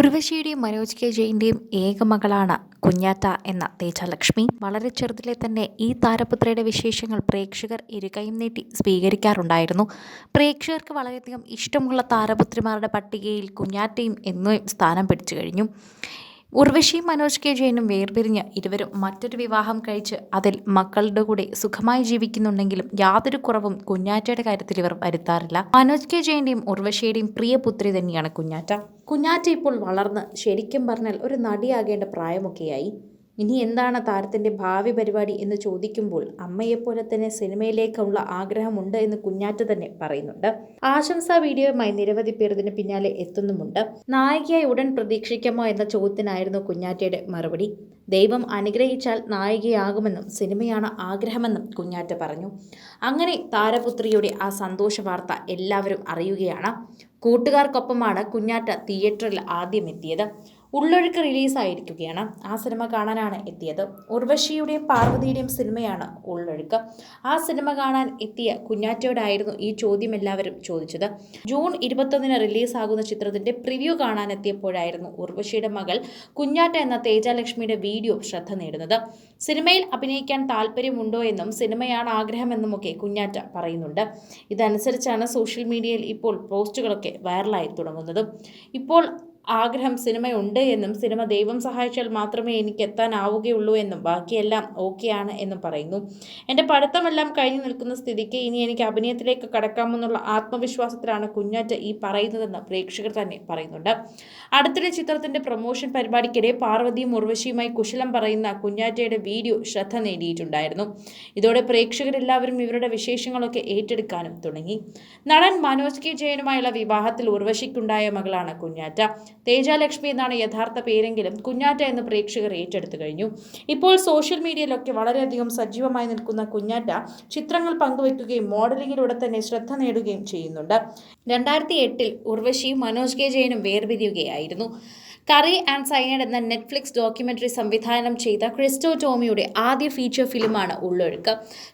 ഉർവശിയുടെയും Manoj K ജയിന്റെയും ഏക മകളാണ് കുഞ്ഞാറ്റ എന്ന തേജലക്ഷ്മി. വളരെ ചെറുതിലെ തന്നെ ഈ താരപുത്രയുടെ വിശേഷങ്ങൾ പ്രേക്ഷകർ ഇരുകയും നീട്ടി സ്വീകരിക്കാറുണ്ടായിരുന്നു. പ്രേക്ഷകർക്ക് വളരെയധികം ഇഷ്ടമുള്ള താരപുത്രിമാരുടെ പട്ടികയിൽ കുഞ്ഞാറ്റയും എന്നും സ്ഥാനം പിടിച്ചു കഴിഞ്ഞു. ഉർവശിയും മനോജ് കെ ജയനും വേർപിരിഞ്ഞ് ഇരുവരും മറ്റൊരു വിവാഹം കഴിച്ച് അതിൽ മക്കളുടെ കൂടെ സുഖമായി ജീവിക്കുന്നുണ്ടെങ്കിലും യാതൊരു കുറവും കുഞ്ഞാറ്റയുടെ കാര്യത്തിൽ ഇവർ വരുത്താറില്ല. മനോജ് കെ ജയന്റെയും ഉർവശിയുടെയും പ്രിയ പുത്രി തന്നെയാണ് കുഞ്ഞാറ്റ. കുഞ്ഞാറ്റ ഇപ്പോൾ വളർന്ന് ശരിക്കും പറഞ്ഞാൽ ഒരു നടിയാകേണ്ട പ്രായമൊക്കെയായി. ഇനി എന്താണ് താരത്തിന്റെ ഭാവി പരിപാടി എന്ന് ചോദിക്കുമ്പോൾ അമ്മയെപ്പോലെ തന്നെ സിനിമയിലേക്കുള്ള ആഗ്രഹമുണ്ട് എന്ന് കുഞ്ഞാറ്റ തന്നെ പറയുന്നുണ്ട്. ആശംസാ വീഡിയോയുമായി നിരവധി പേർ ഇതിന് പിന്നാലെ എത്തുന്നുമുണ്ട്. നായികയായി ഉടൻ പ്രതീക്ഷിക്കാമോ എന്ന ചോദ്യത്തിനായിരുന്നു കുഞ്ഞാറ്റയുടെ മറുപടി. ദൈവം അനുഗ്രഹിച്ചാൽ നായികയാകുമെന്നും സിനിമയാണ് ആഗ്രഹമെന്നും കുഞ്ഞാറ്റ പറഞ്ഞു. അങ്ങനെ താരപുത്രിയുടെ ആ സന്തോഷ വാർത്ത എല്ലാവരും അറിയുകയാണ്. കൂട്ടുകാർക്കൊപ്പമാണ് കുഞ്ഞാറ്റ തിയേറ്ററിൽ ആദ്യം എത്തിയത് ഉള്ളൊഴുക്ക് റിലീസായിരിക്കുകയാണ്. ആ സിനിമ കാണാനാണ് എത്തിയത്. ഉർവശിയുടെയും പാർവതിയുടെയും സിനിമയാണ് ഉള്ളൊഴുക്ക്. ആ സിനിമ കാണാൻ എത്തിയ കുഞ്ഞാറ്റയോടായിരുന്നു ഈ ചോദ്യം എല്ലാവരും ചോദിച്ചത്. ജൂൺ ഇരുപത്തൊന്നിന് റിലീസാകുന്ന ചിത്രത്തിന്റെ പ്രിവ്യൂ കാണാൻ എത്തിയപ്പോഴായിരുന്നു ഉർവശിയുടെ മകൾ കുഞ്ഞാറ്റ എന്ന തേജാലക്ഷ്മിയുടെ വീഡിയോ ശ്രദ്ധ നേടുന്നത്. സിനിമയിൽ അഭിനയിക്കാൻ താല്പര്യമുണ്ടോ എന്നും സിനിമയാണ് ആഗ്രഹമെന്നുമൊക്കെ കുഞ്ഞാറ്റ പറയുന്നുണ്ട്. ഇതനുസരിച്ചാണ് സോഷ്യൽ മീഡിയയിൽ ഇപ്പോൾ പോസ്റ്റുകളൊക്കെ വൈറലായി തുടങ്ങുന്നത്. ഇപ്പോൾ ആഗ്രഹം സിനിമയുണ്ട് എന്നും സിനിമ ദൈവം സഹായിച്ചാൽ മാത്രമേ എനിക്ക് എത്താനാവുകയുള്ളൂ എന്നും ബാക്കിയെല്ലാം ഓക്കെയാണ് എന്നും പറയുന്നു. എന്റെ പഠിത്തമെല്ലാം കഴിഞ്ഞു നിൽക്കുന്ന സ്ഥിതിക്ക് ഇനി എനിക്ക് അഭിനയത്തിലേക്ക് കടക്കാമെന്നുള്ള ആത്മവിശ്വാസത്തിലാണ് കുഞ്ഞാറ്റ ഈ പറയുന്നതെന്ന് പ്രേക്ഷകർ തന്നെ പറയുന്നുണ്ട്. അടുത്തിടെ ചിത്രത്തിന്റെ പ്രൊമോഷൻ പരിപാടിക്കിടെ പാർവതിയും ഉർവശിയുമായി കുശലം പറയുന്ന കുഞ്ഞാറ്റയുടെ വീഡിയോ ശ്രദ്ധ നേടിയിട്ടുണ്ടായിരുന്നു. ഇതോടെ പ്രേക്ഷകരെല്ലാവരും ഇവരുടെ വിശേഷങ്ങളൊക്കെ ഏറ്റെടുക്കാനും തുടങ്ങി. നടൻ മനോജ് കെ ജയനുമായുള്ള വിവാഹത്തിൽ ഉർവശിക്കുണ്ടായ മകളാണ് കുഞ്ഞാറ്റ. തേജാലക്ഷ്മി എന്നാണ് യഥാർത്ഥ പേരെങ്കിലും കുഞ്ഞാറ്റ എന്ന് പ്രേക്ഷകർ ഏറ്റെടുത്തു കഴിഞ്ഞു. ഇപ്പോൾ സോഷ്യൽ മീഡിയയിലൊക്കെ വളരെയധികം സജീവമായി നിൽക്കുന്ന കുഞ്ഞാറ്റ ചിത്രങ്ങൾ പങ്കുവെക്കുകയും മോഡലിങ്ങിലൂടെ തന്നെ ശ്രദ്ധ നേടുകയും ചെയ്യുന്നുണ്ട്. രണ്ടായിരത്തി എട്ടിൽ ഉർവശിയും മനോജ് കെ ജയനും വേർപിരിയുകയായിരുന്നു. കറി ആൻഡ് സൈനഡ് എന്ന നെറ്റ്ഫ്ലിക്സ് ഡോക്യുമെന്ററി സംവിധാനം ചെയ്ത ക്രിസ്റ്റോ ടോമിയുടെ ആദ്യ ഫീച്ചർ ഫിലിമാണ് ഉള്ളൊഴുക്ക്.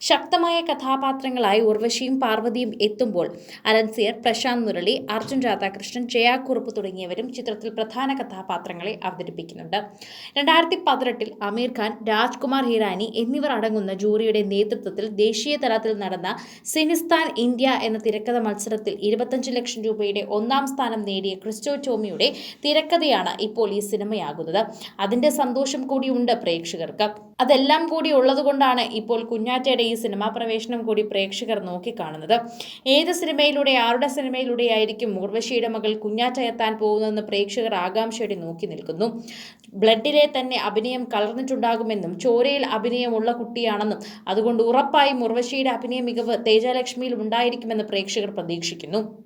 ശക്തമായ കഥാപാത്രങ്ങളായി ഉർവശിയും പാർവതിയും എത്തുമ്പോൾ അലൻസിയർ പ്രശാന്ത് മുരളി അർജുൻ രാധാകൃഷ്ണൻ ജയാക്കുറുപ്പ് തുടങ്ങിയവരും ചിത്രത്തിൽ പ്രധാന കഥാപാത്രങ്ങളെ അവതരിപ്പിക്കുന്നുണ്ട്. രണ്ടായിരത്തി പതിനെട്ടിൽ അമീർ ഖാൻ രാജ്കുമാർ ഹിറാനി എന്നിവർ അടങ്ങുന്ന ജൂറിയുടെ നേതൃത്വത്തിൽ ദേശീയ തലത്തിൽ നടന്ന സിനിസ്ഥാൻ ഇന്ത്യ എന്ന തിരക്കഥ മത്സരത്തിൽ ഇരുപത്തഞ്ച് ലക്ഷം രൂപയുടെ ഒന്നാം സ്ഥാനം നേടിയ ക്രിസ്റ്റോ ടോമിയുടെ തിരക്കഥയാണ് ഇപ്പോൾ ഈ സിനിമയാകുന്നത്. അതിന്റെ സന്തോഷം കൂടിയുണ്ട് പ്രേക്ഷകർക്ക്. അതെല്ലാം കൂടി ഉള്ളതുകൊണ്ടാണ് ഇപ്പോൾ കുഞ്ഞാറ്റയുടെ ഈ സിനിമാ പ്രവേശനം കൂടി പ്രേക്ഷകർ നോക്കിക്കാണുന്നത്. ഏത് സിനിമയിലൂടെ ആരുടെ സിനിമയിലൂടെ ആയിരിക്കും ഉർവശിയുടെ മകൾ കുഞ്ഞാറ്റ എത്താൻ പോകുന്നതെന്ന് പ്രേക്ഷകർ ആകാംക്ഷയോടെ നോക്കി നിൽക്കുന്നു. ബ്ലഡിലെ തന്നെ അഭിനയം കലർന്നിട്ടുണ്ടാകുമെന്നും ചോരയിൽ അഭിനയമുള്ള കുട്ടിയാണെന്നും അതുകൊണ്ട് ഉറപ്പായും ഉർവശിയുടെ അഭിനയ മികവ് തേജാലക്ഷ്മിയിൽ ഉണ്ടായിരിക്കുമെന്ന് പ്രേക്ഷകർ പ്രതീക്ഷിക്കുന്നു.